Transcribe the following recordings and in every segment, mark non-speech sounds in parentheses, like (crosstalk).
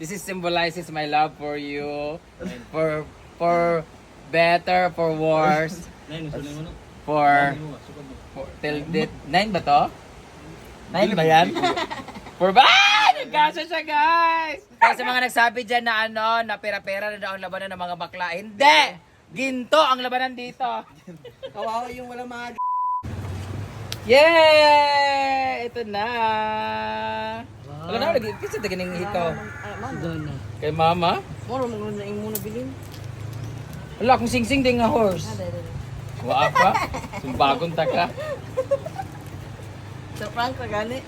This is symbolizes my love for you. For for better, for worse, for, for till the nine ba to? Nine ba yan? For ba? Nagkasa siya guys! Kaya sa mga nagsabi dyan na ano, na pera-pera na daw ang labanan ng mga bakla. Hindi! Ginto ang labanan dito. Kawawa yung walang mga Yay! Ito na! Wala na, lagi. Kasi ito ganing hikaw. Doon na. Kay mama? Moro mo na yung muna bilhin. Wala akong sing-sing din nga horse. Waa pa. Sumbagong taka. Sa prank ka gani.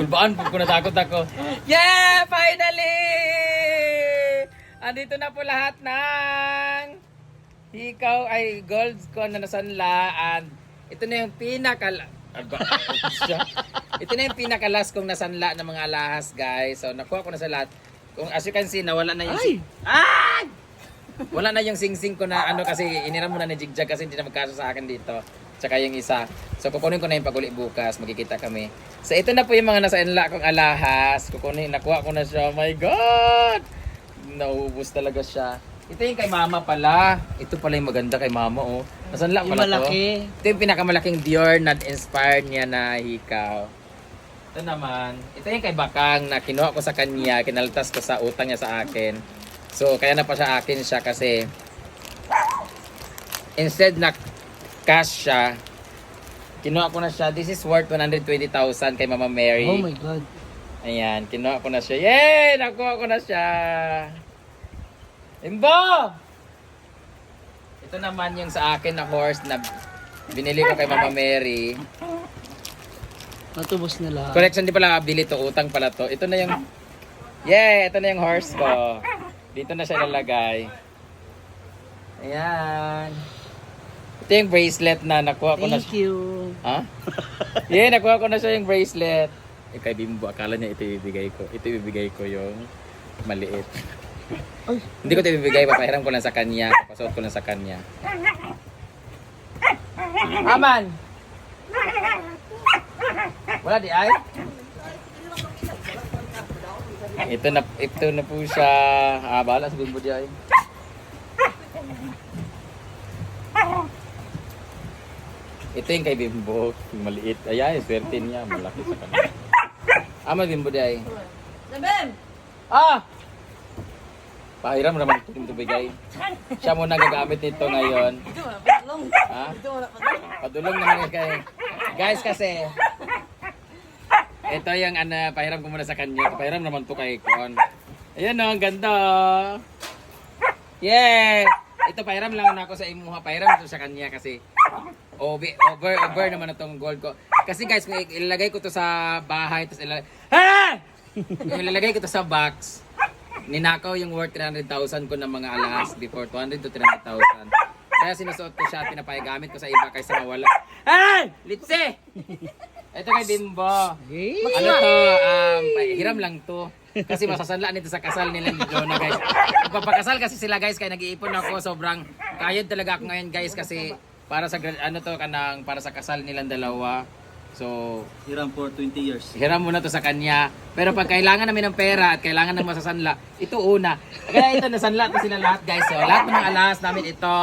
Kulbaan po ko natakot ako. Yeah! Finally! Andito na po lahat ng hikaw ay gold ko na nasanla and ito na yung pinaka Siya. ito na yung pinakalas kong nasanla ng mga alahas guys. So nakuha ko na sa lahat. Kung as you can see, nawala na yung... Ay! Ay! Wala na yung sing-sing ko na ano kasi iniram mo na ni Jigjag kasi hindi na magkaso sa akin dito. Tsaka yung isa. So kukunin ko na yung paguli bukas, magkikita kami. So ito na po yung mga nasa inla kong alahas. Kukunin, nakuha ko na siya. Oh my God! Nauubos talaga siya. Ito yung kay mama pala. Ito pala yung maganda kay mama oh. Nasanla Yung pala to. malaki. Ito yung pinakamalaking Dior na inspired niya na hikaw. Ito naman, ito yung kay Bakang na kinuha ko sa kanya, kinaltas ko sa utang niya sa akin. So, kaya na pa siya akin siya kasi instead na cash siya, kinuha ko na siya. This is worth 120,000 kay Mama Mary. Oh my God. Ayan, kinuha ko na siya. Yay! Nakuha ko na siya. Imbo! Ito naman yung sa akin na horse na binili ko kay Mama Mary. Natubos na lahat. Collection di pala bili to, utang pala to. Ito na yung Yeah, ito na yung horse ko. Dito na siya lalagay. Ayan. Ito yung bracelet na nakuha ko na Thank you. Ha? Yeah, nakuha ko na siya yung bracelet. Eh, kay Bimbo, akala niya ito ibibigay ko. Ito ibibigay ko yung maliit. Ay. Hindi ko ito ibibigay, papahiram ko lang sa kanya. Papasuot ko lang sa kanya. Aman! Wala di ay? Ito na, ito na po siya. Ah, bahala sa Bimbo di ay. Ito yung kay Bimbo, yung maliit. Ayan, swerte niya, malaki sa kanya. Ama Bimbo di ay. Sabem! Ah! Pahiram naman ito yung bigay. Siya muna gagamit nito ngayon. Ito. Ha? Padulong naman kay Guys kasi ito yung ano, pahiram ko muna sa kanya. Pahiram naman to kay Kon. Ayan o, ang ganda. oh. Yeah! Ito pahiram lang na ako sa imuha. Pahiram to sa kanya kasi over, over, over naman na tong gold ko. Kasi guys, kung ilalagay ko to sa bahay, tapos ilalagay, ha! Kung ilalagay ko to sa box, ninakaw yung worth 300,000 ko ng mga alahas before 200 to 300,000. Kaya sinusuot ko siya at pinapagamit ko sa iba kaysa mawala. Ay! Litse! Ito kay Bimbo. Ano to? Um, hiram lang to. Kasi masasanla nito sa kasal nila ni Jonah guys. Magpapakasal kasi sila guys kaya nag-iipon ako. Sobrang kayod talaga ako ngayon guys kasi para sa ano to kanang para sa kasal nilang dalawa. So, Hiram for 20 years. hiram muna to sa kanya. Pero pag kailangan namin ng pera at kailangan ng masasanla, ito una. Kaya ito, nasanla to sila lahat guys. So, lahat ng mga alas namin ito,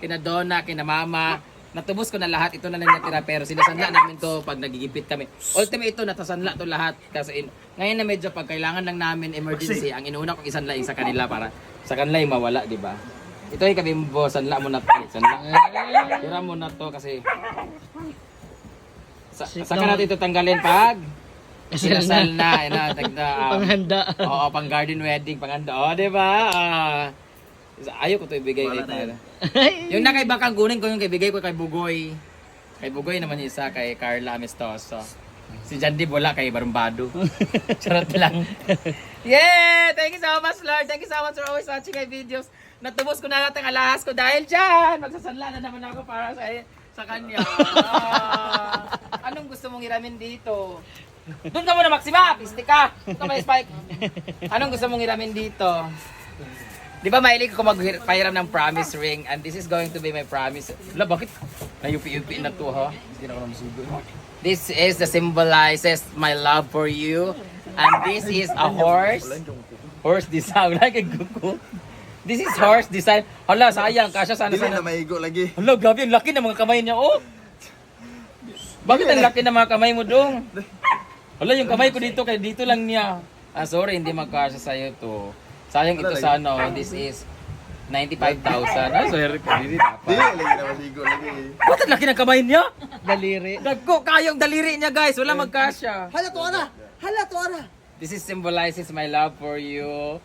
kina Donna, kina Mama, natubos ko na lahat. Ito na lang natira pero sinasanla namin to pag nagigipit kami. Ultimate ito, natasanla to lahat. Kasi in, ngayon na medyo pag kailangan lang namin emergency, ang inuuna kong isanla yung sa kanila para sa kanila yung mawala, di ba? Ito yung kabimbo, sanla mo na to. Sanla. Hiram mo na to kasi sa, saan ka natin ito tanggalin pag? (laughs) Sinasal na, na, tagda, um, (laughs) Panghanda. Oo, pang garden wedding, pang handa. Oo, di ba? Ah, ayaw ko to ibigay Wala kay Tara. Yung na kay Bakang kunin ko yung ibigay ko kay Bugoy. Kay Bugoy naman isa, kay Carla Amistoso. Si Jandy wala kay Barumbado. (laughs) Charot lang. yeah! Thank you so much, Lord. Thank you so much for always watching my videos. Natubos ko na lahat ng alahas ko dahil dyan. Magsasanla na naman ako para sa sa kanya. Anong gusto mong iramin dito? Doon ka muna, Maxima! Piste ka! Doon ka may spike. Anong gusto mong iramin dito? Di ba mahilig ko magpahiram ng promise ring and this is going to be my promise. Wala, bakit? Nayupi-yupi na to ha? Hindi na ako namasugo. This is the symbolizes my love for you. And this is a horse. Horse design. Wala kay Gugu. This is horse design. Hala, sayang. Kasya sana sana. na maigo lagi. Hala, grabe. Ang laki ng mga kamay niya, oh. Bakit ang laki ng mga kamay mo, dong? Hala, yung kamay ko dito, kaya dito lang niya. Ah, sorry, hindi magkasya sa'yo to. Sayang ito sa ano, this is 95,000. Ah, sorry, hindi Dili dapat. lagi na maligo lagi. Bakit ang laki ng kamay niya? Daliri. Dagko, kayong daliri niya, guys. Wala magkasya. Hala to ara. Hala to ara. This is symbolizes my love for you.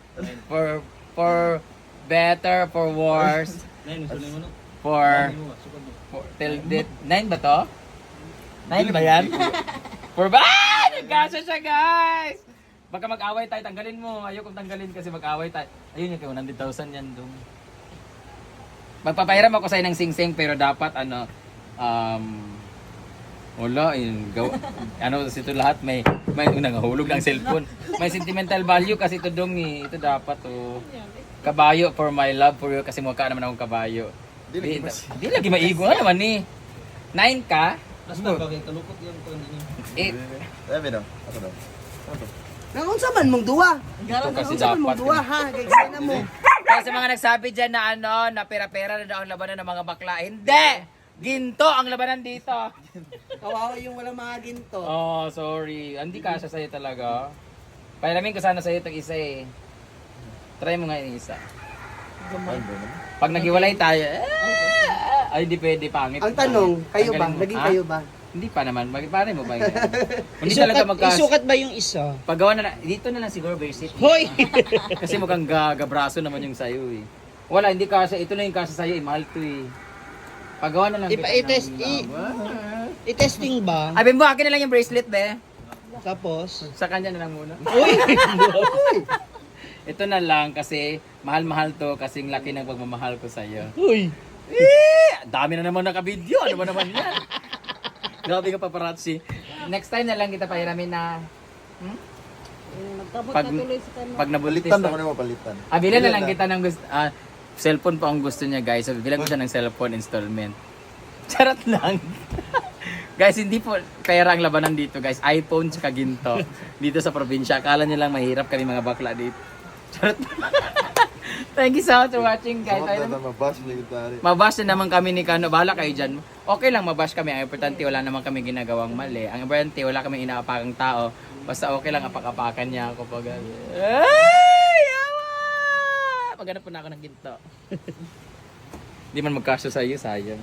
For, for better, for worse, Nine, usulay mo no? for, for till det. Nine ba to? Nine ba yan? (laughs) for ba? Ah! Nagkasya siya, guys! Baka mag-away tayo, tanggalin mo. Ayoko tanggalin kasi mag-away tayo. Ayun yung kay 100,000 yan dong. Magpapahiram ako sa'yo ng sing-sing pero dapat ano, um, wala, yun, gaw, (laughs) ano, kasi ito lahat may, may nangahulog ng cellphone. May sentimental value kasi ito dong eh. Ito dapat oh. Kabayo for my love for you kasi mukha naman akong kabayo. Di, di lagi maigo nga naman ni. Nine ka? Last time, bagay kalukot yung kuwan din. Eh, Dami daw. Ako daw. Ano? Nangunsa man mong duwa. ito kasi Nangunsa man dapat. mong duwa ha. Gagawin na mo. Kaya sa mga nagsabi dyan na ano, na pera-pera na daw ang labanan ng mga bakla. Hindi! Ginto ang labanan dito. Kawawa yung walang mga ginto. Oh, sorry. Hindi kasha sa'yo talaga. Pairamin ko sana sa'yo itong isa eh. Try mo nga yung isa. Ano? Pag naghiwalay tayo, eh, ay di pwede pangit. Ang tanong, kayo ba? Tanggalin mo. Naging Ah? kayo ba? Hindi pa naman. Bakit paano mo ba yun? (laughs) Hindi talaga Isukat, magkas... isukat ba yung isa? Paggawa na lang, dito na lang siguro basic. Hoy! (laughs) Kasi mukhang ga, gabraso naman yung sayo eh. Wala, hindi kasha. Ito lang yung kasha sa'yo eh. Mahal to eh. Paggawa na lang Ipa- i-test, i- I-testing ba? Ay, Bimbo, akin na lang yung bracelet, be. Tapos? Sa kanya na lang muna. Uy! (laughs) Ito na lang kasi mahal-mahal to kasing laki ng pagmamahal ko sa'yo. Uy! Eh! Dami na naman naka-video. Ano ba naman yan? (laughs) Grabe ka paparazzi. Next time na lang kita pahiramin na hmm? Magkabot Pag- na tuloy sa kanya. pag Palitan na. ako na mapalitan. Ah, bilan na lang kita ng gusto. Ah, cellphone pa ang gusto niya, guys. So, bilang ko siya ng cellphone installment. (laughs) Charot lang. (laughs) guys, hindi po pera ang labanan dito, guys. iPhone tsaka ginto. Dito sa probinsya. Akala niyo lang mahirap kami mga bakla dito. Charot. Thank you so much for watching, guys. Ayun, na mabash ni gitari. Mabash na naman kami ni Kano. Bahala kayo dyan. Okay lang mabash kami. Ang importante, wala naman kami ginagawang mali. Ang importante, wala kami inaapakang tao. Basta okay lang apak-apakan niya ako pag... Ay! Yawa! Paghanap po na ako ng ginto. (laughs) Hindi man magkasya sa iyo, sayang.